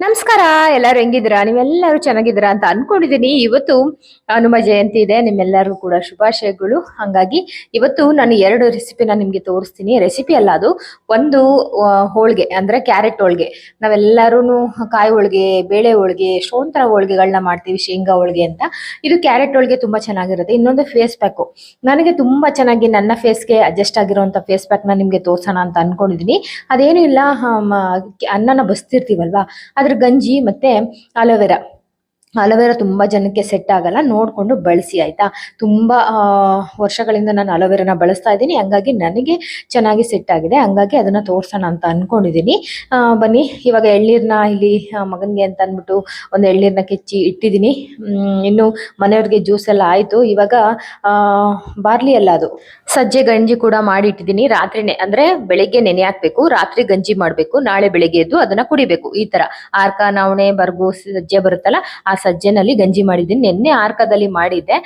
ನಮಸ್ಕಾರ, ಎಲ್ಲರೂ ಹೆಂಗಿದ್ದೀರಾ? ನೀವೆಲ್ಲರೂ ಚೆನ್ನಾಗಿದ್ದೀರಾ ಅಂತ ಅನ್ಕೊಂಡಿದ್ದೀನಿ. ಇವತ್ತು, ಹನುಮ ಜಯಂತಿ ಇದೆ, ನಿಮ್ಮೆಲ್ಲರಿಗೂ ಕೂಡ ಶುಭಾಶಯಗಳು. ಹಂಗಾಗಿ, ಇವತ್ತು ನಾನು ಎರಡು ರೆಸಿಪಿನ ನಿಮ್ಗೆ ತೋರಿಸ್ತೀನಿ. ರೆಸಿಪಿ ಅಲ್ಲ ಅದು, ಒಂದು ಹೋಳಿಗೆ, ಅಂದ್ರೆ ಕ್ಯಾರೆಟ್ ಹೋಳಿಗೆ. ನಾವೆಲ್ಲರೂ ಕಾಯಿ ಹೋಳಿಗೆ, ಬೇಳೆ ಹೋಳಿಗೆ, ಶೋಂತರ ಹೋಳಿಗೆಗಳನ್ನ ಮಾಡ್ತೀವಿ, ಶೇಂಗಾ ಹೋಳಿಗೆ ಅಂತ. ಇದು ಕ್ಯಾರೆಟ್ ಹೋಳಿಗೆ ತುಂಬಾ ಚೆನ್ನಾಗಿರುತ್ತೆ. ಇನ್ನೊಂದು ಫೇಸ್ ಪ್ಯಾಕು ನನಗೆ ತುಂಬಾ ಚೆನ್ನಾಗಿ ನನ್ನ ಫೇಸ್ಗೆ ಅಡ್ಜಸ್ಟ್ ಆಗಿರುವಂತ ಫೇಸ್ ಪ್ಯಾಕ್ನ ನಿಮ್ಗೆ ತೋರ್ಸೋಣ ಅಂತ ಅನ್ಕೊಂಡಿದೀನಿ ಅದೇನು ಇಲ್ಲ ಅನ್ನನ ಬಸ್ತಿರ್ತೀವಲ್ವಾ? ಅದ್ರ ಗಂಜಿ ಮತ್ತೆ ಅಲೋವೆರಾ. ಅಲೋವೆರಾ ತುಂಬಾ ಜನಕ್ಕೆ ಸೆಟ್ ಆಗಲ್ಲ. ನೋಡ್ಕೊಂಡು ಬಳಸಿ ಆಯ್ತಾ? ತುಂಬಾ ವರ್ಷಗಳಿಂದ ನಾನು ಅಲೋವೆರಾನ ಬಳಸ್ತಾ ಇದ್ದೀನಿ. ಹಂಗಾಗಿ ನನಗೆ ಚೆನ್ನಾಗಿ ಸೆಟ್ ಆಗಿದೆ. ಹಂಗಾಗಿ ಅದನ್ನ ತೋರ್ಸೋಣ ಅಂತ ಅನ್ಕೊಂಡಿದ್ದೀನಿ. ಆ, ಬನ್ನಿ. ಇವಾಗ ಎಳ್ನೀರ್ನ ಇಲ್ಲಿ ಮಗನಿಗೆ ಅಂತ ಅಂದ್ಬಿಟ್ಟು ಒಂದು ಎಳ್ನೀರ್ನ ಕೆಚ್ಚಿ ಇಟ್ಟಿದ್ದೀನಿ. ಇನ್ನು ಮನೆಯವ್ರಿಗೆ ಜ್ಯೂಸ್ ಎಲ್ಲ ಆಯ್ತು. ಇವಾಗ ಬಾರ್ಲಿ ಅಲ್ಲ ಅದು. ಸಜ್ಜೆ ಗಂಜಿ ಕೂಡ ಮಾಡಿ ಇಟ್ಟಿದ್ದೀನಿ ರಾತ್ರಿನೇ ಅಂದ್ರೆ ಬೆಳಿಗ್ಗೆ ನೆನೆ ಹಾಕ್ಬೇಕು. ರಾತ್ರಿ ಗಂಜಿ ಮಾಡ್ಬೇಕು. ನಾಳೆ ಬೆಳಿಗ್ಗೆ ಎದ್ದು ಅದನ್ನ ಕುಡಿಬೇಕು. ಈ ತರ. ಆರ್ಕ ನವಣೆ ಬರ್ಗು ಸಜ್ಜೆ ಬರುತ್ತಲ್ಲ ಆ ಸಜ್ಜೆನಲ್ಲಿ ಗಂಜಿ ಮಾಡಿದ್ದೀನಿ. ನಿನ್ನೆ ಆರ್ಕದಲ್ಲಿ ಮಾಡಿದ್ದೆ.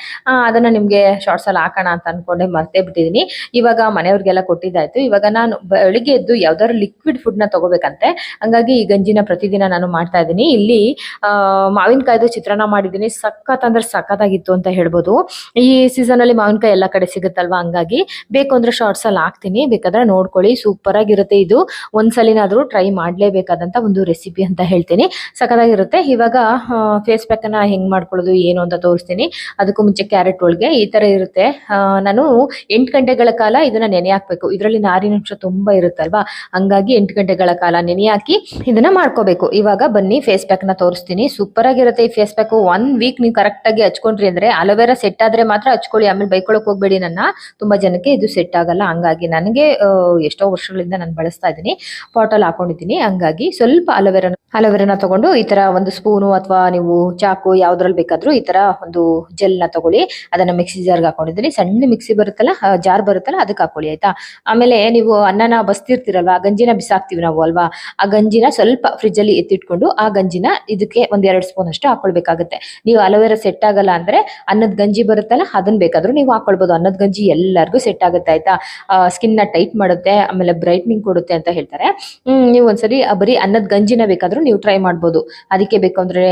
ಅದನ್ನ ನಿಮ್ಗೆ ಶಾರ್ಟ್ಸ್ ಅಲ್ಲಿ ಹಾಕೋಣ ಅಂತ ಅನ್ಕೊಂಡೆ, ಮರ್ತೇ ಬಿಟ್ಟಿದ್ದೀನಿ ಇವಾಗ ಮನೆಯವ್ರಿಗೆಲ್ಲ ಕೊಟ್ಟಿದ್ದಾಯ್ತು. ಇವಾಗ ನಾನು ಬೆಳಿಗ್ಗೆ ಎದ್ದು ಯಾವ್ದಾದ್ರು ಲಿಕ್ವಿಡ್ ಫುಡ್ನ ತಗೋಬೇಕಂತೆ. ಹಂಗಾಗಿ ಈ ಗಂಜಿನ ಪ್ರತಿದಿನ ನಾನು ಮಾಡ್ತಾ ಇದ್ದೀನಿ. ಇಲ್ಲಿ ಮಾವಿನಕಾಯ್ದು ಚಿತ್ರಾನ್ನ ಮಾಡಿದ್ದೀನಿ. ಸಖತ್ ಅಂದ್ರೆ ಸಖತ್ತಾಗಿತ್ತು ಅಂತ ಹೇಳ್ಬೋದು. ಈ ಸೀಸನ್ ಅಲ್ಲಿ ಮಾವಿನಕಾಯಿ ಎಲ್ಲ ಕಡೆ ಸಿಗುತ್ತಲ್ವಾ? ಹಂಗಾಗಿ ಬೇಕು ಅಂದ್ರೆ ಶಾರ್ಟ್ಸ್ ಅಲ್ಲಿ ಹಾಕ್ತೀನಿ. ಬೇಕಾದ್ರೆ ನೋಡ್ಕೊಳ್ಳಿ. ಸೂಪರ್ ಆಗಿರುತ್ತೆ ಇದು. ಒಂದ್ಸಲಿನಾದ್ರೂ ಟ್ರೈ ಮಾಡ್ಲೇಬೇಕಾದಂತ ಒಂದು ರೆಸಿಪಿ ಅಂತ ಹೇಳ್ತೀನಿ. ಸಖತ್ತಾಗಿರುತ್ತೆ. ಇವಾಗ ಫೇಸ್ ಪ್ಯಾಕ್ ಅನ್ನ ಹೆಂಗ್ ಮಾಡ್ಕೊಳ್ಳೋದು, ಏನು ಅಂತ ತೋರಿಸ್ತೀನಿ. ಅದಕ್ಕೂ ಮುಂಚೆ ಕ್ಯಾರೆಟ್ ಒಳಗೆ ಈ ತರ ಇರುತ್ತೆ. ನಾನು ಎಂಟು ಗಂಟೆಗಳ ಕಾಲ ಇದನ್ನ ನೆನೆ ಹಾಕ್ಬೇಕು ಇದರಲ್ಲಿ ನಾರಿನಂಶ ತುಂಬಾ ಇರುತ್ತಲ್ವಾ? ಹಂಗಾಗಿ ಎಂಟು ಗಂಟೆಗಳ ಕಾಲ ನೆನೆ ಹಾಕಿ ಇದನ್ನ ಮಾಡ್ಕೋಬೇಕು. ಇವಾಗ ಬನ್ನಿ ಫೇಸ್ ಪ್ಯಾಕ್ನ ತೋರಿಸ್ತೀನಿ. ಸೂಪರ್ ಆಗಿರುತ್ತೆ ಈ ಫೇಸ್ ಪ್ಯಾಕ್ ಒನ್ ವೀಕ್ ನೀವು ಕರೆಕ್ಟ್ ಆಗಿ ಹಚ್ಕೊಂಡ್ರಿ ಅಂದ್ರೆ ಅಲೋವೆರಾ ಸೆಟ್ ಆದ್ರೆ ಮಾತ್ರ ಹಚ್ಕೊಳ್ಳಿ. ಆಮೇಲೆ ಬೈಕೊಳಕ್ ಹೋಗ್ಬೇಡಿ ನನ್ನ. ತುಂಬಾ ಜನಕ್ಕೆ ಇದು ಸೆಟ್ ಆಗಲ್ಲ. ಹಂಗಾಗಿ ನನಗೆ ಎಷ್ಟೋ ವರ್ಷಗಳಿಂದ ನಾನು ಬಳಸ್ತಾ ಇದ್ದೀನಿ. ಪಾಟಲ್ ಹಾಕೊಂಡಿದ್ದೀನಿ. ಹಂಗಾಗಿ ಸ್ವಲ್ಪ ಅಲೋವೆರಾ ಅಲೋವೆರಾನ ತಗೊಂಡು ಈ ತರ ಒಂದು ಸ್ಪೂನು ಅಥವಾ ನೀವು ಚಾಕು ಯಾವ್ದ್ರಲ್ಲಿ ಬೇಕಾದ್ರೂ ಈ ತರ ಒಂದು ಜೆಲ್ನ ತಗೊಳ್ಳಿ. ಅದನ್ನ ಮಿಕ್ಸಿ ಜಾರ್ಗೆ ಹಾಕೊಂಡಿದ್ದೀನಿ ಸಣ್ಣ ಮಿಕ್ಸಿ ಬರುತ್ತಲ್ಲ ಜಾರ್ ಬರುತ್ತಲ್ಲ, ಅದಕ್ಕೆ ಹಾಕೊಳ್ಳಿ, ಆಯ್ತಾ? ಆಮೇಲೆ ನೀವು ಅನ್ನನ ಬಸ್ತಿರ್ತೀರಲ್ವಾ, ಆ ಗಂಜಿನ ಬಿಸಾಕ್ತಿವಿ ನಾವು ಅಲ್ವಾ? ಆ ಗಂಜಿನ ಸ್ವಲ್ಪ ಫ್ರಿಜ್ ಅಲ್ಲಿ ಎತ್ತಿಟ್ಕೊಂಡು ಆ ಗಂಜಿನ ಇದಕ್ಕೆ ಒಂದ್ ಎರಡು ಸ್ಪೂನ್ ಅಷ್ಟು ಹಾಕೊಳ್ಬೇಕಾಗುತ್ತೆ. ನೀವು ಅಲೋವೆರಾ ಸೆಟ್ ಆಗಲ್ಲ ಅಂದ್ರೆ ಅನ್ನದ ಗಂಜಿ ಬರುತ್ತಲ್ಲ ಅದನ್ನ ಬೇಕಾದ್ರೂ ನೀವು ಹಾಕೊಳ್ಬಹುದು ಅನ್ನದ ಗಂಜಿ ಎಲ್ಲರಿಗೂ ಸೆಟ್ ಆಗುತ್ತೆ, ಆಯ್ತಾ? ಸ್ಕಿನ್ನ ಟೈಟ್ ಮಾಡುತ್ತೆ, ಆಮೇಲೆ ಬ್ರೈಟ್ನಿಂಗ್ ಕೊಡುತ್ತೆ ಅಂತ ಹೇಳ್ತಾರೆ. ಹ್ಮ್, ನೀವು ಒಂದ್ಸರಿ ಬರೀ ಅನ್ನದ ಗಂಜಿನ ಬೇಕಾದ್ರೂ ನೀವು ಟ್ರೈ ಮಾಡ್ಬೋದು. ಅದಕ್ಕೆ ಬೇಕು ಅಂದ್ರೆ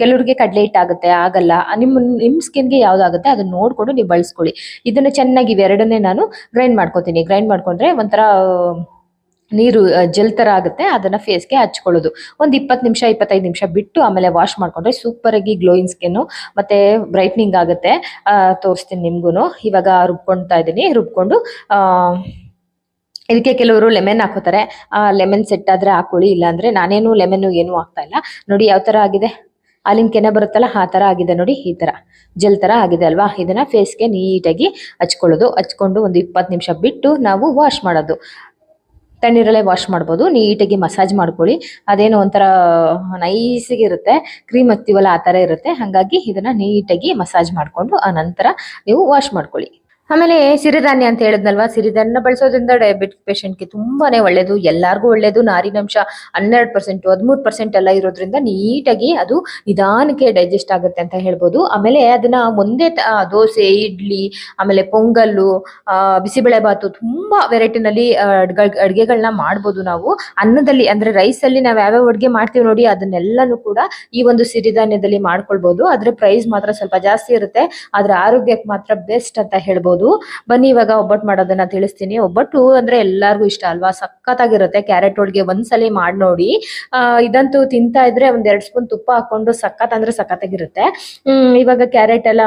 ಕೆಲವ್ರಿಗೆ ಕಡಲೆ ಹಿಟ್ಟು ಆಗುತ್ತೆ ಆಗಲ್ಲ. ನಿಮ್ಮ ನಿಮ್ಮ ನಿಮ್ ಸ್ಕಿನ್ಗೆ ಯಾವ್ದಾಗುತ್ತೆ ಅದನ್ನ ನೋಡ್ಕೊಂಡು ನೀವು ಬಳಸ್ಕೊಳ್ಳಿ. ಇದನ್ನ ಚೆನ್ನಾಗಿ ಇವೆರಡನ್ನೇ ನಾನು ಗ್ರೈಂಡ್ ಮಾಡ್ಕೊತೀನಿ. ಗ್ರೈಂಡ್ ಮಾಡ್ಕೊಂಡ್ರೆ ಒಂಥರ ನೀರು ಜೆಲ್ ಥರ ಆಗುತ್ತೆ. ಅದನ್ನ ಫೇಸ್ಗೆ ಹಚ್ಕೊಳ್ಳೋದು. ಒಂದು ಇಪ್ಪತ್ತು ನಿಮಿಷ, ಇಪ್ಪತ್ತೈದು ನಿಮಿಷ ಬಿಟ್ಟು ಆಮೇಲೆ ವಾಶ್ ಮಾಡ್ಕೊಂಡ್ರೆ ಸೂಪರ್ ಆಗಿ ಗ್ಲೋಯಿಂಗ್ ಸ್ಕಿನ್ ಮತ್ತೆ ಬ್ರೈಟ್ನಿಂಗ್ ಆಗುತ್ತೆ. ತೋರಿಸ್ತೀನಿ ನಿಮಗೂ ಇವಾಗ ರುಬ್ಕೊಳ್ತಾ ಇದ್ದೀನಿ. ರುಬ್ಕೊಂಡು ಇದಕ್ಕೆ ಕೆಲವರು ಲೆಮನ್ ಹಾಕೋತಾರೆ. ಲೆಮನ್ ಸೆಟ್ ಆದ್ರೆ ಹಾಕೊಳ್ಳಿ, ಇಲ್ಲಾಂದರೆ ನಾನೇನು ಲೆಮನ್ನು ಏನೂ ಹಾಕ್ತಾ ಇಲ್ಲ. ನೋಡಿ ಯಾವ ತರ ಆಗಿದೆ. ಹಾಲಿನ ಕೆನೆ ಬರುತ್ತಲ್ಲ, ಆ ತರ ಆಗಿದೆ ನೋಡಿ, ಈ ತರ. ಜೆಲ್ ತರ ಆಗಿದೆ ಅಲ್ವಾ? ಇದನ್ನ ಫೇಸ್ಗೆ ನೀಟಾಗಿ ಹಚ್ಕೊಳ್ಳೋದು. ಹಚ್ಕೊಂಡು ಒಂದು ಇಪ್ಪತ್ತು ನಿಮಿಷ ಬಿಟ್ಟು ನಾವು ವಾಶ್ ಮಾಡೋದು. ತಣ್ಣೀರಲ್ಲೇ ವಾಶ್ ಮಾಡ್ಬೋದು. ನೀಟಾಗಿ ಮಸಾಜ್ ಮಾಡ್ಕೊಳ್ಳಿ. ಅದೇನೋ ಒಂಥರ ನೈಸಿಗೆ ಇರುತ್ತೆ ಕ್ರೀಮ್ ಹತ್ತಿವಲ್ಲ, ಆ ಥರ ಇರುತ್ತೆ. ಹಾಗಾಗಿ ಇದನ್ನ ನೀಟಾಗಿ ಮಸಾಜ್ ಮಾಡಿಕೊಂಡು, ಆ ನಂತರ ನೀವು ವಾಶ್ ಮಾಡ್ಕೊಳ್ಳಿ. ಆಮೇಲೆ ಸಿರಿಧಾನ್ಯ ಅಂತ ಹೇಳಿದ್ನಲ್ವಾ? ಸಿರಿಧಾನ್ಯ ಬಳಸೋದ್ರಿಂದ ಡಯಾಬಿಟಿಕ್ ಪೇಷಂಟ್ಗೆ ತುಂಬಾನೇ ಒಳ್ಳೇದು, ಎಲ್ಲಾರ್ಗೂ ಒಳ್ಳೇದು ನಾರಿನಂಶ ಹನ್ನೆರಡು ಪರ್ಸೆಂಟ್ ಹದಿಮೂರು ಪರ್ಸೆಂಟ್ ಎಲ್ಲ ಇರೋದ್ರಿಂದ ನೀಟಾಗಿ ಅದು ನಿಧಾನಕ್ಕೆ ಡೈಜೆಸ್ಟ್ ಆಗುತ್ತೆ ಅಂತ ಹೇಳ್ಬೋದು. ಆಮೇಲೆ ಅದನ್ನ ಒಂದೇ ದೋಸೆ, ಇಡ್ಲಿ, ಆಮೇಲೆ ಪೊಂಗಲ್ಲು ಬಿಸಿಬೇಳೆ ಬಾತು ತುಂಬಾ ವೆರೈಟಿನಲ್ಲಿ ಅಡುಗೆಗಳನ್ನ ಮಾಡ್ಬೋದು ನಾವು. ಅನ್ನದಲ್ಲಿ ಅಂದ್ರೆ ರೈಸ್ ಅಲ್ಲಿ ನಾವ್ ಯಾವ್ಯಾವ ಅಡುಗೆ ಮಾಡ್ತೀವಿ ನೋಡಿ, ಅದನ್ನೆಲ್ಲನೂ ಕೂಡ ಈ ಒಂದು ಸಿರಿಧಾನ್ಯದಲ್ಲಿ ಮಾಡ್ಕೊಳ್ಬಹುದು ಅದ್ರ ಪ್ರೈಸ್ ಮಾತ್ರ ಸ್ವಲ್ಪ ಜಾಸ್ತಿ ಇರುತ್ತೆ. ಆದ್ರೆ ಆರೋಗ್ಯಕ್ಕೆ ಮಾತ್ರ ಬೆಸ್ಟ್ ಅಂತ ಹೇಳ್ಬೋದು. ಬನ್ನಿ, ಇವಾಗ ಒಬ್ಬಟ್ಟು ಮಾಡೋದನ್ನ ತಿಳಿಸ್ತೀನಿ. ಒಬ್ಬಟ್ಟು ಅಂದ್ರೆ ಎಲ್ಲಾರ್ಗು ಇಷ್ಟ ಅಲ್ವಾ? ಸಖತ್ತಾಗಿರುತ್ತೆ. ಕ್ಯಾರೆಟ್ ಹೋಳಿಗೆ ಒಂದ್ಸಲಿ ಮಾಡಿ ನೋಡಿ. ಇದಂತೂ ತಿಂತಾ ಇದ್ರೆ ಒಂದ್ ಎರಡ್ ಸ್ಪೂನ್ ತುಪ್ಪ ಹಾಕೊಂಡು ಸಖತ್ ಅಂದ್ರೆ ಸಖತ್ತಾಗಿರುತ್ತೆ. ಹ್ಮ್, ಇವಾಗ ಕ್ಯಾರೆಟ್ ಎಲ್ಲ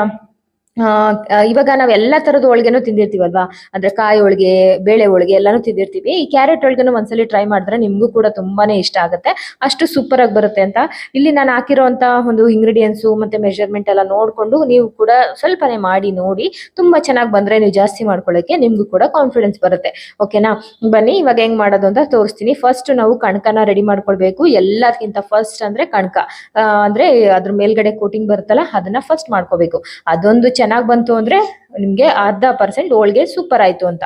ಇವಾಗ ನಾವ್ ಎಲ್ಲಾ ತರದ ಹೋಳಿಗೆನೂ ತಿಂದಿರ್ತೀವಲ್ವಾ? ಅಂದ್ರೆ ಕಾಯಿ ಹೋಳಿಗೆ, ಬೇಳೆ ಹೋಳಿಗೆ ಎಲ್ಲಾನು ತಿಂದಿರ್ತೀವಿ. ಈ ಕ್ಯಾರೆಟ್ ಹೋಳಿಗೆನು ಒಂದ್ಸಲಿ ಟ್ರೈ ಮಾಡಿದ್ರೆ ನಿಮ್ಗೂ ಕೂಡ ತುಂಬಾನೇ ಇಷ್ಟ ಆಗುತ್ತೆ. ಅಷ್ಟು ಸೂಪರ್ ಆಗಿ ಬರುತ್ತೆ ಅಂತ. ಇಲ್ಲಿ ನಾನು ಹಾಕಿರೋಂತ ಒಂದು ಇಂಗ್ರೀಡಿಯೆಂಟ್ಸು ಮತ್ತೆ ಮೆಷರ್ಮೆಂಟ್ ಎಲ್ಲ ನೋಡ್ಕೊಂಡು ನೀವು ಕೂಡ ಸ್ವಲ್ಪನೇ ಮಾಡಿ, ನೋಡಿ ತುಂಬಾ ಚೆನ್ನಾಗಿ ಬಂದ್ರೆ ನೀವು ಜಾಸ್ತಿ ಮಾಡ್ಕೊಳ್ಳೋಕೆ ನಿಮ್ಗೂ ಕೂಡ ಕಾನ್ಫಿಡೆನ್ಸ್ ಬರುತ್ತೆ. ಓಕೆನಾ ಬನ್ನಿ, ಇವಾಗ ಹೆಂಗ್ ಮಾಡೋದು ಅಂತ ತೋರಿಸ್ತೀನಿ. ಫಸ್ಟ್ ನಾವು ಕಣಕನ ರೆಡಿ ಮಾಡ್ಕೊಳ್ಬೇಕು. ಎಲ್ಲದಕ್ಕಿಂತ ಫಸ್ಟ್ ಅಂದ್ರೆ ಕಣಕ. ಅಂದ್ರೆ ಅದ್ರ ಮೇಲ್ಗಡೆ ಕೋಟಿಂಗ್ ಬರುತ್ತಲ್ಲ, ಅದನ್ನ ಫಸ್ಟ್ ಮಾಡ್ಕೋಬೇಕು. ಅದೊಂದು ಬಂತು ಅಂದ್ರೆ ನಿಮ್ಗೆ ಅರ್ಧ ಪರ್ಸೆಂಟ್ ಹೋಳಿಗೆ ಸೂಪರ್ ಆಯ್ತು ಅಂತ.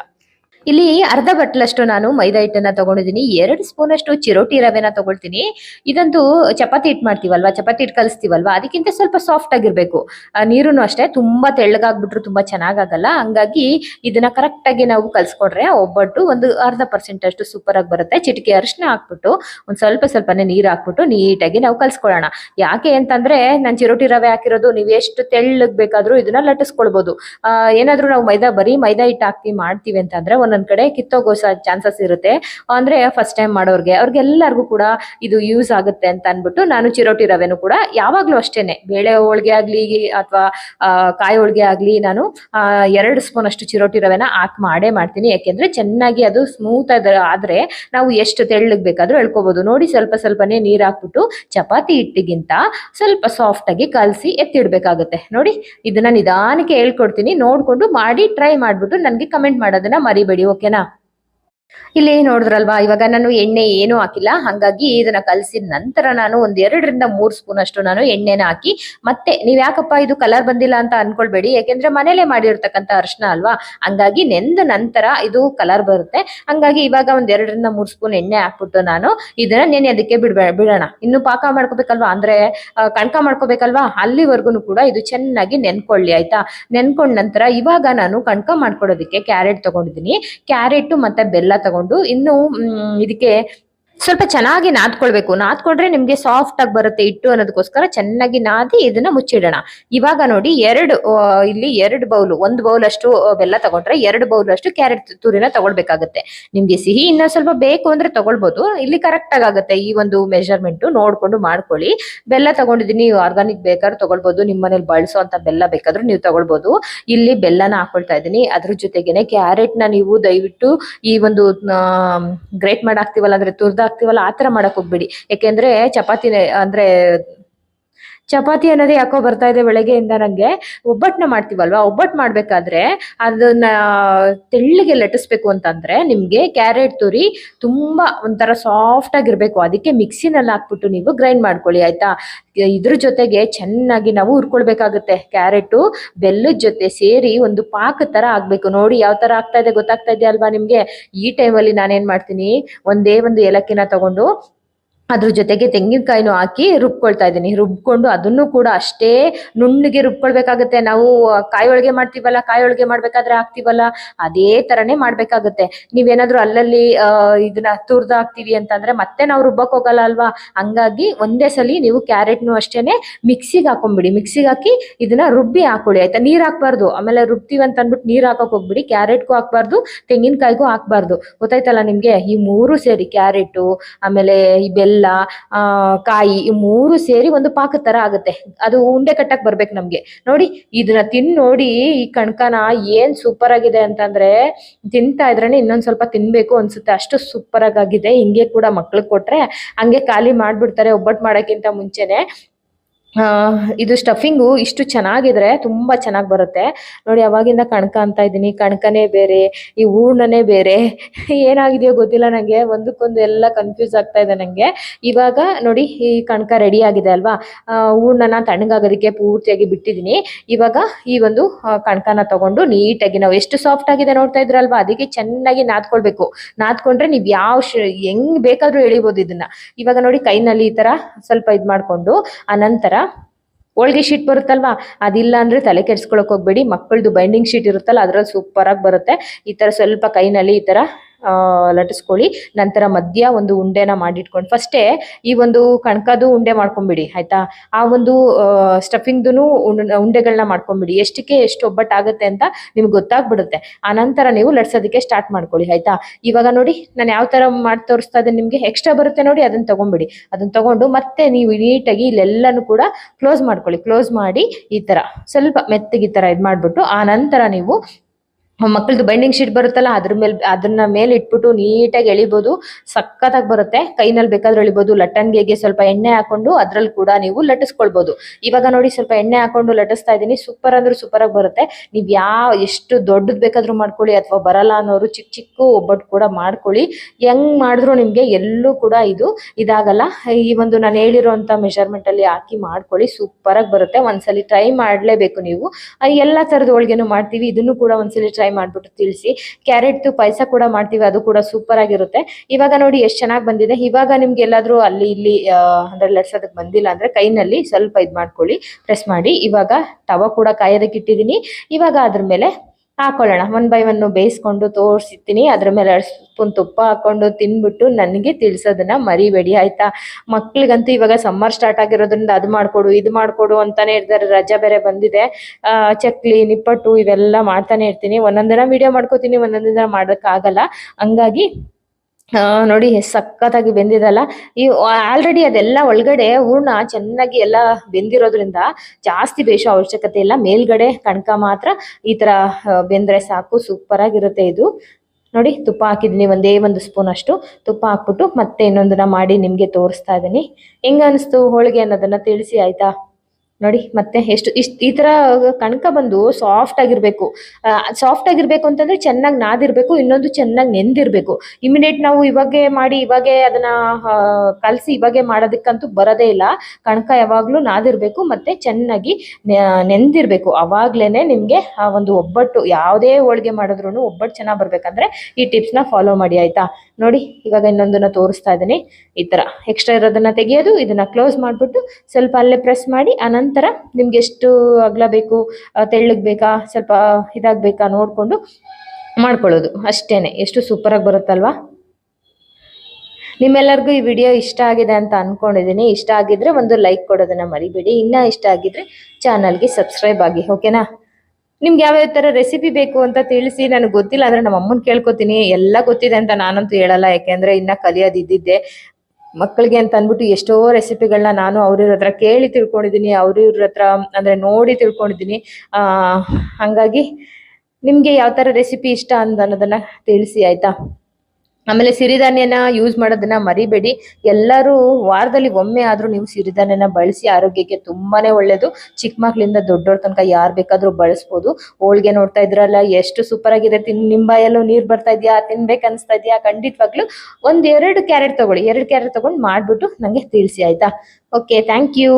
ಇಲ್ಲಿ ಅರ್ಧ ಬಟ್ಲಷ್ಟು ನಾನು ಮೈದಾ ಹಿಟ್ಟನ್ನ ತಗೊಂಡಿದ್ದೀನಿ, ಎರಡು ಸ್ಪೂನ್ ಅಷ್ಟು ಚಿರೋಟಿ ರವೆನ ತಗೊಳ್ತೀನಿ. ಇದಂತೂ ಚಪಾತಿ ಹಿಟ್ಟು ಮಾಡ್ತೀವಲ್ವಾ, ಚಪಾತಿ ಹಿಟ್ಟು ಕಲಿಸ್ತೀವಲ್ವಾ? ಅದಕ್ಕಿಂತ ಸ್ವಲ್ಪ ಸಾಫ್ಟ್ ಆಗಿರ್ಬೇಕು. ನೀರು ಅಷ್ಟೇ, ತುಂಬಾ ತೆಳ್ಳಗಾಗ್ಬಿಟ್ರು ತುಂಬಾ ಚೆನ್ನಾಗಾಗಲ್ಲ. ಹಂಗಾಗಿ ಇದನ್ನ ಕರೆಕ್ಟ್ ಆಗಿ ನಾವು ಕಲ್ಸ್ಕೊಡ್ರೆ ಒಬ್ಬಟ್ಟು ಒಂದು ಅರ್ಧ ಪರ್ಸೆಂಟ್ ಅಷ್ಟು ಸೂಪರ್ ಆಗಿ ಬರುತ್ತೆ. ಚಿಟಿಕೆ ಅರಿಶಿನ ಹಾಕ್ಬಿಟ್ಟು, ಒಂದ್ ಸ್ವಲ್ಪ ಸ್ವಲ್ಪನೇ ನೀರು ಹಾಕ್ಬಿಟ್ಟು ನೀಟಾಗಿ ನಾವು ಕಲ್ಸ್ಕೊಳ್ಳೋಣ ಯಾಕೆ ಅಂತಂದ್ರೆ ನಾನು ಚಿರೋಟಿ ರವೆ ಹಾಕಿರೋದು, ನೀವು ಎಷ್ಟು ತೆಳ್ಳಗ್ ಬೇಕಾದ್ರೂ ಇದನ್ನ ಲಟ್ಟಿಸ್ಕೊಳ್ಬಹುದು ಏನಾದ್ರೂ ನಾವು ಮೈದಾ ಬರೀ ಮೈದಾ ಹಿಟ್ಟು ಹಾಕಿ ಮಾಡ್ತೀವಿ ಅಂತಂದ್ರೆ ಒಂದೊಂದ್ ಕಡೆ ಕಿತ್ತೋಗೋ ಚಾನ್ಸಸ್ ಇರುತ್ತೆ. ಅಂದ್ರೆ ಫಸ್ಟ್ ಟೈಮ್ ಮಾಡೋರ್ಗೆ, ಅವ್ರಿಗೆಲ್ಲರಿಗೂ ಕೂಡ ಇದು ಯೂಸ್ ಆಗುತ್ತೆ ಅಂತ ಅನ್ಬಿಟ್ಟು ನಾನು ಚಿರೋಟಿ ರವೆನು ಕೂಡ ಯಾವಾಗ್ಲೂ ಅಷ್ಟೇನೆ. ಬೇಳೆ ಹೋಳಿಗೆ ಆಗ್ಲಿ ಅಥವಾ ಕಾಯಿ ಹೋಳಿಗೆ ಆಗ್ಲಿ ನಾನು ಎರಡು ಸ್ಪೂನ್ ಅಷ್ಟು ಚಿರೋಟಿ ರವೆನ ಹಾಕ್ ಮಾಡೇ ಮಾಡ್ತೀನಿ. ಯಾಕೆಂದ್ರೆ ಚೆನ್ನಾಗಿ ಅದು ಸ್ಮೂತ್ ಆದ್ರೆ ನಾವು ಎಷ್ಟು ತೆಳ್ಳಗ್ ಬೇಕಾದ್ರೂ ಎಳ್ಕೋಬಹುದು ನೋಡಿ ಸ್ವಲ್ಪ ಸ್ವಲ್ಪನೇ ನೀರ್ ಹಾಕ್ಬಿಟ್ಟು ಚಪಾತಿ ಹಿಟ್ಟಿಗಿಂತ ಸ್ವಲ್ಪ ಸಾಫ್ಟ್ ಆಗಿ ಕಲಸಿ ಎತ್ತಿಡ್ಬೇಕಾಗುತ್ತೆ. ನೋಡಿ, ಇದನ್ನ ನಿಧಾನಕ್ಕೆ ಹೇಳ್ಕೊಡ್ತೀನಿ. ನೋಡ್ಕೊಂಡು ಮಾಡಿ ಟ್ರೈ ಮಾಡ್ಬಿಟ್ಟು ನನಗೆ ಕಮೆಂಟ್ ಮಾಡೋದನ್ನ ಮರಿಬೇಡಿ. ಓಕೆನಾ ಇಲ್ಲಿ ನೋಡಿದ್ರಲ್ವಾ, ಇವಾಗ ನಾನು ಎಣ್ಣೆ ಏನು ಹಾಕಿಲ್ಲ. ಹಂಗಾಗಿ ಇದನ್ನ ಕಲಸಿದ ನಂತರ ನಾನು ಒಂದ್ ಎರಡರಿಂದ ಮೂರ್ ಸ್ಪೂನ್ ಅಷ್ಟು ನಾನು ಎಣ್ಣೆನ ಹಾಕಿ, ಮತ್ತೆ ನೀವ್ ಯಾಕಪ್ಪ ಇದು ಕಲರ್ ಬಂದಿಲ್ಲ ಅಂತ ಅನ್ಕೊಳ್ಬೇಡಿ. ಯಾಕೆಂದ್ರೆ ಮನೇಲೆ ಮಾಡಿರ್ತಕ್ಕಂಥ ಅರ್ಶನ ಅಲ್ವಾ? ಹಂಗಾಗಿ ನೆಂದ ನಂತರ ಇದು ಕಲರ್ ಬರುತ್ತೆ. ಹಂಗಾಗಿ ಇವಾಗ ಒಂದ್ ಎರಡರಿಂದ ಮೂರ್ ಸ್ಪೂನ್ ಎಣ್ಣೆ ಹಾಕ್ಬಿಟ್ಟು ನಾನು ಇದನ್ನ ನೆನೆ ಅದಕ್ಕೆ ಬಿಡೋಣ. ಇನ್ನು ಪಾಕ ಮಾಡ್ಕೋಬೇಕಲ್ವಾ? ಅಂದ್ರೆ ಕಣಕ ಕಣ್ಕ ಮಾಡ್ಕೋಬೇಕಲ್ವಾ? ಅಲ್ಲಿವರೆಗೂ ಕೂಡ ಇದು ಚೆನ್ನಾಗಿ ನೆನ್ಕೊಳ್ಳಿ, ಆಯ್ತಾ? ನೆನ್ಕೊಂಡ ನಂತರ ಇವಾಗ ನಾನು ಕಣ್ಕ ಮಾಡ್ಕೊಡೋದಕ್ಕೆ ಕ್ಯಾರೆಟ್ ತಗೊಂಡಿದ್ದೀನಿ. ಕ್ಯಾರೆಟ್ ಮತ್ತೆ ಬೆಲ್ಲ ತಗೊಂಡು ಇನ್ನು ಇದಕ್ಕೆ ಸ್ವಲ್ಪ ಚೆನ್ನಾಗಿ ನಾದ್ಕೊಳ್ಬೇಕು. ನಾದ್ಕೊಂಡ್ರೆ ನಿಮ್ಗೆ ಸಾಫ್ಟ್ ಆಗಿ ಬರುತ್ತೆ ಹಿಟ್ಟು ಅನ್ನೋದಕ್ಕೋಸ್ಕರ ಚೆನ್ನಾಗಿ ನಾದಿ ಇದನ್ನ ಮುಚ್ಚಿಡೋಣ. ಇವಾಗ ನೋಡಿ ಎರಡು ಇಲ್ಲಿ ಎರಡು ಬೌಲ್, ಒಂದು ಬೌಲ್ ಅಷ್ಟು ಬೆಲ್ಲ ತಗೊಂಡ್ರೆ ಎರಡು ಬೌಲ್ ಅಷ್ಟು ಕ್ಯಾರೆಟ್ ತುರಿನ ತಗೊಳ್ಬೇಕಾಗುತ್ತೆ. ನಿಮ್ಗೆ ಸಿಹಿ ಇನ್ನ ಸ್ವಲ್ಪ ಬೇಕು ಅಂದ್ರೆ ತಗೊಳ್ಬಹುದು ಇಲ್ಲಿ ಕರೆಕ್ಟ್ ಆಗುತ್ತೆ ಈ ಒಂದು ಮೆಜರ್ಮೆಂಟ್ ನೋಡ್ಕೊಂಡು ಮಾಡ್ಕೊಳ್ಳಿ. ಬೆಲ್ಲ ತಗೊಂಡಿದ್ದೀನಿ ಆರ್ಗಾನಿಕ್ ಬೇಕಾದ್ರೆ ತಗೊಳ್ಬಹುದು ನಿಮ್ಮ ಮನೇಲಿ ಬಳಸೋ ಅಂತ ಬೆಲ್ಲ ಬೇಕಾದ್ರೂ ನೀವು ತಗೊಳ್ಬಹುದು ಇಲ್ಲಿ ಬೆಲ್ಲನ ಹಾಕೊಳ್ತಾ ಇದ್ದೀನಿ. ಅದ್ರ ಜೊತೆಗೆನೆ ಕ್ಯಾರೆಟ್ನ ನೀವು ದಯವಿಟ್ಟು ಈ ಒಂದು ಗ್ರೇಟ್ ಮಾಡಾಕ್ತಿವಲ್ಲ ಅಂದ್ರೆ ತುರ್ದು ಹಾಕ್ತಿವಲ್ಲ ಆ ತರ ಮಾಡಕ್ ಹೋಗ್ಬೇಡಿ. ಯಾಕೆಂದ್ರೆ ಚಪಾತಿ ಅಂದ್ರೆ ಚಪಾತಿ ಅನ್ನೋದೇ ಯಾಕೋ ಬರ್ತಾ ಇದೆ ಬೆಳಗ್ಗೆಯಿಂದ ನಂಗೆ. ಒಬ್ಬಟ್ಟನ್ನ ಮಾಡ್ತೀವಲ್ವಾ? ಒಬ್ಬಟ್ಟು ಮಾಡ್ಬೇಕಾದ್ರೆ ಅದನ್ನ ತೆಳ್ಳಗೆ ಲಟ್ಟಿಸ್ಬೇಕು ಅಂತಂದ್ರೆ ನಿಮ್ಗೆ ಕ್ಯಾರೆಟ್ ತುರಿ ತುಂಬಾ ಒಂಥರ ಸಾಫ್ಟ್ ಆಗಿರ್ಬೇಕು. ಅದಕ್ಕೆ ಮಿಕ್ಸಿನಲ್ಲಿ ಹಾಕ್ಬಿಟ್ಟು ನೀವು ಗ್ರೈಂಡ್ ಮಾಡ್ಕೊಳ್ಳಿ, ಆಯ್ತಾ? ಇದ್ರ ಜೊತೆಗೆ ಚೆನ್ನಾಗಿ ನಾವು ಹುರ್ಕೊಳ್ಬೇಕಾಗುತ್ತೆ ಕ್ಯಾರೆಟು. ಬೆಲ್ಲದ ಜೊತೆ ಸೇರಿ ಒಂದು ಪಾಕ ತರ ಆಗ್ಬೇಕು ನೋಡಿ ಯಾವ ತರ ಆಗ್ತಾ ಇದೆ ಗೊತ್ತಾಗ್ತಾ ಇದೆ ಅಲ್ವಾ ನಿಮ್ಗೆ? ಈ ಟೈಮಲ್ಲಿ ನಾನೇನ್ ಮಾಡ್ತೀನಿ? ಒಂದೇ ಒಂದು ಏಲಕ್ಕಿನ ತಗೊಂಡು ಅದ್ರ ಜೊತೆಗೆ ತೆಂಗಿನಕಾಯಿನೂ ಹಾಕಿ ರುಬ್ಕೊಳ್ತಾ ಇದ್ದೀನಿ. ರುಬ್ಕೊಂಡು ಅದನ್ನು ಕೂಡ ಅಷ್ಟೇ ನುಣ್ಣಗೆ ರುಬ್ಕೊಳ್ಬೇಕಾಗತ್ತೆ. ನಾವು ಕಾಯಿ ಒಳಗೆ ಮಾಡ್ತೀವಲ್ಲ, ಕಾಯಿ ಒಳಗೆ ಮಾಡ್ಬೇಕಾದ್ರೆ ಹಾಕ್ತಿವಲ್ಲ, ಅದೇ ತರನೇ ಮಾಡ್ಬೇಕಾಗತ್ತೆ. ನೀವೇನಾದ್ರೂ ಅಲ್ಲಲ್ಲಿ ಇದನ್ನ ತುರ್ದು ಹಾಕ್ತಿವಿ ಅಂತಂದ್ರೆ ಮತ್ತೆ ನಾವು ರುಬ್ಬಕ್ ಹೋಗಲ್ಲ ಅಲ್ವಾ? ಹಂಗಾಗಿ ಒಂದೇ ಸಲಿ ನೀವು ಕ್ಯಾರೆಟ್ನು ಅಷ್ಟೇನೆ ಮಿಕ್ಸಿಗೆ ಹಾಕೊಂಡ್ಬಿಡಿ ಮಿಕ್ಸಿಗೆ ಹಾಕಿ ಇದನ್ನ ರುಬ್ಬಿ ಹಾಕೊಳ್ಳಿ. ಆಯ್ತಾ? ನೀರ್ ಹಾಕ್ಬಾರ್ದು. ಆಮೇಲೆ ರುಬ್ತೀವಿ ಅಂತ ಅಂದ್ಬಿಟ್ಟು ನೀರ್ ಹಾಕಕ್ ಹೋಗ್ಬಿಡಿ. ಕ್ಯಾರೆಟ್ಗೂ ಹಾಕ್ಬಾರ್ದು, ತೆಂಗಿನಕಾಯಿಗೂ ಹಾಕ್ಬಾರ್ದು. ಗೊತ್ತಾಯ್ತಲ್ಲ ನಿಮ್ಗೆ? ಈ ಮೂರು ಸೇರಿ ಕ್ಯಾರೆಟು, ಆಮೇಲೆ ಈ ಬೆಲ್ಲ ಆ, ಕಾಯಿ ಈ ಮೂರು ಸೇರಿ ಒಂದು ಪಾಕ ತರ ಆಗುತ್ತೆ. ಅದು ಉಂಡೆ ಕಟ್ಟಕ್ ಬರ್ಬೇಕು ನಮ್ಗೆ. ನೋಡಿ ಇದನ್ನ ತಿನ್ ನೋಡಿ ಈ ಕಣ್ಕನ ಏನ್ ಸೂಪರ್ ಆಗಿದೆ ಅಂತಂದ್ರೆ ತಿಂತಾ ಇದ್ರೇನೆ ಇನ್ನೊಂದ್ ಸ್ವಲ್ಪ ತಿನ್ಬೇಕು ಅನ್ಸುತ್ತೆ. ಅಷ್ಟು ಸೂಪರ್ ಆಗಿದೆ ಹಿಂಗೆ ಕೂಡ ಮಕ್ಳಿಗೆ ಕೊಟ್ರೆ ಹಂಗೆ ಖಾಲಿ ಮಾಡ್ಬಿಡ್ತಾರೆ ಒಬ್ಬಟ್ಟು ಮಾಡೋಕ್ಕಿಂತ ಮುಂಚೆನೆ. ಇದು ಸ್ಟಫಿಂಗು ಇಷ್ಟು ಚೆನ್ನಾಗಿದ್ರೆ ತುಂಬಾ ಚೆನ್ನಾಗಿ ಬರುತ್ತೆ. ನೋಡಿ, ಅವಾಗಿಂದ ಕಣಕ ಅಂತ ಇದ್ದೀನಿ. ಕಣ್ಕನೇ ಬೇರೆ, ಈ ಹೂರ್ಣನೇ ಬೇರೆ. ಏನಾಗಿದೆಯೋ ಗೊತ್ತಿಲ್ಲ ನಂಗೆ. ಒಂದಕ್ಕೊಂದು ಎಲ್ಲ ಕನ್ಫ್ಯೂಸ್ ಆಗ್ತಾ ಇದೆ ನಂಗೆ. ಇವಾಗ ನೋಡಿ, ಈ ಕಣ್ಕ ರೆಡಿ ಆಗಿದೆ ಅಲ್ವಾ? ಹೂರ್ಣನ ತಣ್ಣಗಾಗೋದಕ್ಕೆ ಪೂರ್ತಿಯಾಗಿ ಬಿಟ್ಟಿದ್ದೀನಿ. ಇವಾಗ ಈ ಒಂದು ಕಣಕನ ತಗೊಂಡು ನೀಟಾಗಿ ನಾವು ಎಷ್ಟು ಸಾಫ್ಟ್ ಆಗಿದೆ ನೋಡ್ತಾ ಇದ್ರಲ್ವಾ? ಅದಕ್ಕೆ ಚೆನ್ನಾಗಿ ನಾದ್ಕೊಳ್ಬೇಕು. ನಾದ್ಕೊಂಡ್ರೆ ನೀವು ಯಾವ ಹೆಂಗ್ ಬೇಕಾದ್ರೂ ಎಳಿಬೋದು ಇದನ್ನ. ಇವಾಗ ನೋಡಿ, ಕೈನಲ್ಲಿ ಈ ತರ ಸ್ವಲ್ಪ ಇದ್ ಮಾಡ್ಕೊಂಡು ಅನಂತರ ಹೋಳ್ಗೆ ಶೀಟ್ ಬರುತ್ತಲ್ವಾ? ಅದಿಲ್ಲ ಅಂದ್ರೆ ತಲೆ ಕೆಡ್ಸ್ಕೊಳಕ್ ಹೋಗ್ಬೇಡಿ. ಮಕ್ಕಳದು ಬೈಂಡಿಂಗ್ ಶೀಟ್ ಇರುತ್ತಲ್ಲ, ಅದ್ರಲ್ಲಿ ಸೂಪರ್ ಆಗಿ ಬರುತ್ತೆ. ಈ ತರ ಸ್ವಲ್ಪ ಕೈನಲ್ಲಿ ಈ ತರ ಲಟ್ಟಿಸ್ಕೊಳ್ಳಿ. ನಂತರ ಮಧ್ಯ ಒಂದು ಉಂಡೆನ ಮಾಡಿಟ್ಕೊಂಡು ಫಸ್ಟೇ ಈ ಒಂದು ಕಣಕದು ಉಂಡೆ ಮಾಡ್ಕೊಂಬಿಡಿ, ಆಯ್ತಾ? ಆ ಒಂದು ಸ್ಟಫಿಂಗ್ದು ಉಂಡೆಗಳನ್ನ ಮಾಡ್ಕೊಂಬಿಡಿ. ಎಷ್ಟಕ್ಕೆ ಎಷ್ಟು ಒಬ್ಬಟ್ಟಾಗುತ್ತೆ ಅಂತ ನಿಮ್ಗೆ ಗೊತ್ತಾಗ್ಬಿಡುತ್ತೆ. ಆ ನಂತರ ನೀವು ಲಟ್ಸೋದಕ್ಕೆ ಸ್ಟಾರ್ಟ್ ಮಾಡ್ಕೊಳ್ಳಿ, ಆಯ್ತಾ? ಇವಾಗ ನೋಡಿ, ನಾನು ಯಾವ ತರ ಮಾಡಿ ತೋರಿಸ್ತಾ ಇದ್ದೀನಿ ನಿಮ್ಗೆ. ಎಕ್ಸ್ಟ್ರಾ ಬರುತ್ತೆ ನೋಡಿ ಅದನ್ನ ತೊಗೊಂಬಿಡಿ. ಅದನ್ನ ತಗೊಂಡು ಮತ್ತೆ ನೀವು ನೀಟಾಗಿ ಇಲ್ಲೆಲ್ಲನೂ ಕೂಡ ಕ್ಲೋಸ್ ಮಾಡ್ಕೊಳ್ಳಿ. ಕ್ಲೋಸ್ ಮಾಡಿ ಈ ತರ ಸ್ವಲ್ಪ ಮೆತ್ತಗೆ ಈ ತರ ಇದು ಮಾಡ್ಬಿಟ್ಟು ಆ ನಂತರ ನೀವು ಮಕ್ಕಳದು ಬೈಂಡಿಂಗ್ ಶೀಟ್ ಬರುತ್ತಲ್ಲ, ಅದ್ರ ಮೇಲೆ, ಅದನ್ನ ಮೇಲೆ ಇಟ್ಬಿಟ್ಟು ನೀಟಾಗಿ ಎಳಿಬೋದು. ಸಖತ್ತಾಗಿ ಬರುತ್ತೆ. ಕೈನಲ್ಲಿ ಬೇಕಾದ್ರೆ ಎಳಿಬೋದು. ಲಟ್ಟಣಿಗೆಗೆ ಸ್ವಲ್ಪ ಎಣ್ಣೆ ಹಾಕೊಂಡು ಅದ್ರಲ್ಲಿ ಕೂಡ ನೀವು ಲಟ್ಟಿಸ್ಕೊಳ್ಬೋದು. ಇವಾಗ ನೋಡಿ, ಸ್ವಲ್ಪ ಎಣ್ಣೆ ಹಾಕೊಂಡು ಲಟ್ಟಿಸ್ತಾ ಇದ್ದೀನಿ. ಸೂಪರ್ ಅಂದ್ರೆ ಸೂಪರ್ ಆಗಿ ಬರುತ್ತೆ. ನೀವ್ ಯಾವ, ಎಷ್ಟು ದೊಡ್ಡದ್ ಬೇಕಾದ್ರೂ ಮಾಡ್ಕೊಳ್ಳಿ ಅಥವಾ ಬರಲ್ಲ ಅನ್ನೋರು ಚಿಕ್ಕ ಚಿಕ್ಕ ಒಬ್ಬಟ್ಟು ಕೂಡ ಮಾಡ್ಕೊಳ್ಳಿ. ಹೆಂಗ್ ಮಾಡಿದ್ರು ನಿಮ್ಗೆ ಎಲ್ಲೂ ಕೂಡ ಇದು ಇದಾಗಲ್ಲ. ಈ ಒಂದು ನಾನು ಹೇಳಿರೋಂಥ ಮೆಷರ್ಮೆಂಟ್ ಅಲ್ಲಿ ಹಾಕಿ ಮಾಡ್ಕೊಳ್ಳಿ. ಸೂಪರ್ ಆಗಿ ಬರುತ್ತೆ. ಒಂದ್ಸಲಿ ಟ್ರೈ ಮಾಡ್ಲೇಬೇಕು ನೀವು. ಎಲ್ಲಾ ತರದ ಹೋಳಿಗೆನು ಮಾಡ್ತೀವಿ. ಇದನ್ನು ಕೂಡ ಒಂದ್ಸಲಿ ಟ್ರೈ ಮಾಡ್ಬಿಟ್ಟು ತಿಳಿಸಿ. ಕ್ಯಾರೆಟ್ ಪಾಯಸ ಕೂಡ ಮಾಡ್ತೀವಿ, ಅದು ಕೂಡ ಸೂಪರ್ ಆಗಿರುತ್ತೆ. ಇವಾಗ ನೋಡಿ ಎಷ್ಟು ಚೆನ್ನಾಗಿ ಬಂದಿದೆ. ಇವಾಗ ನಿಮ್ಗೆ ಎಲ್ಲಾದ್ರೂ ಅಲ್ಲಿ ಇಲ್ಲಿ ಅಂದ್ರೆ ಲಟ್ಸೋದಕ್ಕೆ ಬಂದಿಲ್ಲ ಅಂದ್ರೆ ಕೈನಲ್ಲಿ ಸ್ವಲ್ಪ ಇದು ಮಾಡ್ಕೊಳ್ಳಿ ಪ್ರೆಸ್ ಮಾಡಿ. ಇವಾಗ ತವ ಕೂಡ ಕಾಯೋದಕ್ಕೆ ಇಟ್ಟಿದ್ದೀನಿ. ಇವಾಗ ಅದ್ರ ಮೇಲೆ ಹಾಕೊಳ್ಳೋಣ. ಒನ್ ಬೈ ಒನ್ ಬೇಯಿಸ್ಕೊಂಡು ತೋರಿಸಿರ್ತೀನಿ. ಅದ್ರ ಮೇಲೆ ಎರಡು ಸ್ಪೂನ್ ತುಪ್ಪ ಹಾಕೊಂಡು ತಿನ್ಬಿಟ್ಟು ನನಗೆ ತಿಳಿಸೋದನ್ನ ಮರಿಬೇಡಿ, ಆಯ್ತಾ? ಮಕ್ಳಿಗಂತೂ ಇವಾಗ ಸಮ್ಮರ್ ಸ್ಟಾರ್ಟ್ ಆಗಿರೋದ್ರಿಂದ ಅದು ಮಾಡ್ಕೊಡು, ಇದು ಮಾಡ್ಕೊಡು ಅಂತಾನೆ ಇರ್ತಾರೆ. ರಜಾ ಬೇರೆ ಬಂದಿದೆ. ಚಕ್ಲಿ, ನಿಪ್ಪಟ್ಟು ಇವೆಲ್ಲ ಮಾಡ್ತಾನೆ ಇರ್ತೀನಿ. ಒಂದೊಂದ್ ದಿನ ವಿಡಿಯೋ ಮಾಡ್ಕೋತೀನಿ, ಒಂದೊಂದ್ ದಿನ ಮಾಡೋಕ್ಕಾಗಲ್ಲ. ಹಂಗಾಗಿ ನೋಡಿ, ಸಖತ್ತಾಗಿ ಬೆಂದಿದಲ್ಲ. ಈ ಆಲ್ರೆಡಿ ಅದೆಲ್ಲ ಒಳಗಡೆ ಹೂರ್ಣ ಚೆನ್ನಾಗಿ ಎಲ್ಲ ಬೆಂದಿರೋದ್ರಿಂದ ಜಾಸ್ತಿ ಬೇಯಿಸೋ ಅವಶ್ಯಕತೆ ಇಲ್ಲ. ಮೇಲ್ಗಡೆ ಕಣಕ ಮಾತ್ರ ಈ ತರ ಬೆಂದ್ರೆ ಸಾಕು ಸೂಪರ್ ಆಗಿರುತ್ತೆ ಇದು. ನೋಡಿ, ತುಪ್ಪ ಹಾಕಿದ್ದೀನಿ ಒಂದೇ ಒಂದು ಸ್ಪೂನ್ ಅಷ್ಟು. ತುಪ್ಪ ಹಾಕ್ಬಿಟ್ಟು ಮತ್ತೆ ಇನ್ನೊಂದನ್ನ ಮಾಡಿ ನಿಮ್ಗೆ ತೋರಿಸ್ತಾ ಇದ್ದೀನಿ ಹೆಂಗ ಅನಿಸ್ತು ಹೋಳಿಗೆ ಅನ್ನೋದನ್ನ ತಿಳಿಸಿ, ಆಯ್ತಾ? ನೋಡಿ, ಮತ್ತೆ ಎಷ್ಟು, ಇಷ್ಟ, ಈ ತರ ಕಣಕ ಬಂದು ಸಾಫ್ಟ್ ಆಗಿರ್ಬೇಕು. ಸಾಫ್ಟ್ ಆಗಿರ್ಬೇಕು ಅಂತಂದ್ರೆ ಚೆನ್ನಾಗಿ ನಾದಿರ್ಬೇಕು, ಇನ್ನೊಂದು ಚೆನ್ನಾಗಿ ನೆಂದಿರ್ಬೇಕು. ಇಮಿಡಿಯೇಟ್ ನಾವು ಇವಾಗೆ ಮಾಡಿ, ಇವಾಗೆ ಅದನ್ನ ಕಲಸಿ ಇವಾಗೆ ಮಾಡೋದಕ್ಕಂತೂ ಬರೋದೇ ಇಲ್ಲ. ಕಣಕ ಯಾವಾಗ್ಲೂ ನಾದಿರ್ಬೇಕು, ಮತ್ತೆ ಚೆನ್ನಾಗಿ ನೆಂದಿರ್ಬೇಕು. ಅವಾಗ್ಲೇನೆ ನಿಮ್ಗೆ ಆ ಒಂದು ಒಬ್ಬಟ್ಟು, ಯಾವುದೇ ಹೋಳಿಗೆ ಮಾಡಿದ್ರು ಒಬ್ಬಟ್ಟು ಚೆನ್ನಾಗಿ ಬರ್ಬೇಕಂದ್ರೆ ಈ ಟಿಪ್ಸ್ನ ಫಾಲೋ ಮಾಡಿ, ಆಯ್ತಾ? ನೋಡಿ, ಇವಾಗ ಇನ್ನೊಂದನ್ನ ತೋರಿಸ್ತಾ ಇದ್ದೀನಿ. ಈ ತರ ಎಕ್ಸ್ಟ್ರಾ ಇರೋದನ್ನ ತೆಗೆಯೋದು, ಇದನ್ನ ಕ್ಲೋಸ್ ಮಾಡ್ಬಿಟ್ಟು ಸ್ವಲ್ಪ ಅಲ್ಲೇ ಪ್ರೆಸ್ ಮಾಡಿ ಆನಂತರ ನಿಮ್ಗೆ ಎಷ್ಟು ಅಗ್ಲ ಬೇಕು ತೆಳ್ಳಗೆ ಬೇಕಾ, ಸ್ವಲ್ಪ ಇದಾಗ್ಬೇಕಾ ನೋಡ್ಕೊಂಡು ಮಾಡ್ಕೊಳ್ಳೋದು. ಅಷ್ಟೇನೆ. ಎಷ್ಟು ಸೂಪರ್ ಆಗಿ ಬರುತ್ತಲ್ವಾ? ನಿಮ್ಮೆಲ್ಲರಿಗೂ ಈ ವಿಡಿಯೋ ಇಷ್ಟ ಆಗಿದೆ ಅಂತ ಅನ್ಕೊಂಡಿದೀನಿ ಇಷ್ಟ ಆಗಿದ್ರೆ ಒಂದು ಲೈಕ್ ಕೊಡೋದನ್ನ ಮರಿಬೇಡಿ. ಇನ್ನ ಇಷ್ಟ ಆಗಿದ್ರೆ ಚಾನಲ್ಗೆ ಸಬ್ಸ್ಕ್ರೈಬ್ ಆಗಿ ಓಕೆನಾ ನಿಮ್ಗೆ ಯಾವ್ಯಾವ ಥರ ರೆಸಿಪಿ ಬೇಕು ಅಂತ ತಿಳಿಸಿ, ನನಗೆ ಗೊತ್ತಿಲ್ಲ ಅಂದ್ರೆ ನಮ್ಮ ಅಮ್ಮನ ಕೇಳ್ಕೊತೀನಿ. ಎಲ್ಲ ಗೊತ್ತಿದೆ ಅಂತ ನಾನಂತೂ ಹೇಳಲ್ಲ. ಯಾಕೆಂದ್ರೆ ಇನ್ನ ಕಲಿಯೋದು ಇದ್ದಿದ್ದೆ. ಮಕ್ಕಳಿಗೆ ಅಂತ ಅಂದ್ಬಿಟ್ಟು ಎಷ್ಟೋ ರೆಸಿಪಿಗಳನ್ನ ನಾನು ಅವ್ರಿವ್ರ ಹತ್ರ ಕೇಳಿ ತಿಳ್ಕೊಂಡಿದ್ದೀನಿ ಅವ್ರಿವ್ರ ಹತ್ರ ಅಂದ್ರೆ ನೋಡಿ ತಿಳ್ಕೊಂಡಿದ್ದೀನಿ ಹಂಗಾಗಿ ನಿಮ್ಗೆ ಯಾವ ಥರ ರೆಸಿಪಿ ಇಷ್ಟ ಅಂತ ಅನ್ನೋದನ್ನು ತಿಳಿಸಿ, ಆಯ್ತಾ? ಆಮೇಲೆ ಸಿರಿಧಾನ್ಯನ ಯೂಸ್ ಮಾಡೋದನ್ನ ಮರಿಬೇಡಿ. ಎಲ್ಲರೂ ವಾರದಲ್ಲಿ ಒಮ್ಮೆ ಆದ್ರೂ ನೀವು ಸಿರಿಧಾನ್ಯನ ಬಳಸಿ ಆರೋಗ್ಯಕ್ಕೆ ತುಂಬಾನೇ ಒಳ್ಳೇದು. ಚಿಕ್ಕ ಮಕ್ಳಿಂದ ದೊಡ್ಡವ್ರ ತನಕ ಯಾರು ಬೇಕಾದ್ರೂ ಬಳಸ್ಬೋದು. ಹೋಳ್ಗೆ ನೋಡ್ತಾ ಇದ್ರಲ್ಲ, ಎಷ್ಟು ಸೂಪರ್ ಆಗಿದೆ ತಿನ್ ನಿಂಬಾಯಲ್ಲೂ ನೀರ್ ಬರ್ತಾ ಇದೆಯಾ, ತಿನ್ಬೇಕು ಅನ್ಸ್ತಾ ಇದೆಯಾ? ಖಂಡಿತವಾಗ್ಲೂ ಒಂದ್ ಎರಡು ಕ್ಯಾರೆಟ್ ತಗೊಳ್ಳಿ. ಎರಡು ಕ್ಯಾರೆಟ್ ತಗೊಂಡು ಮಾಡ್ಬಿಟ್ಟು ನಂಗೆ ತಿಳಿಸಿ ಆಯ್ತಾ? Okay thank you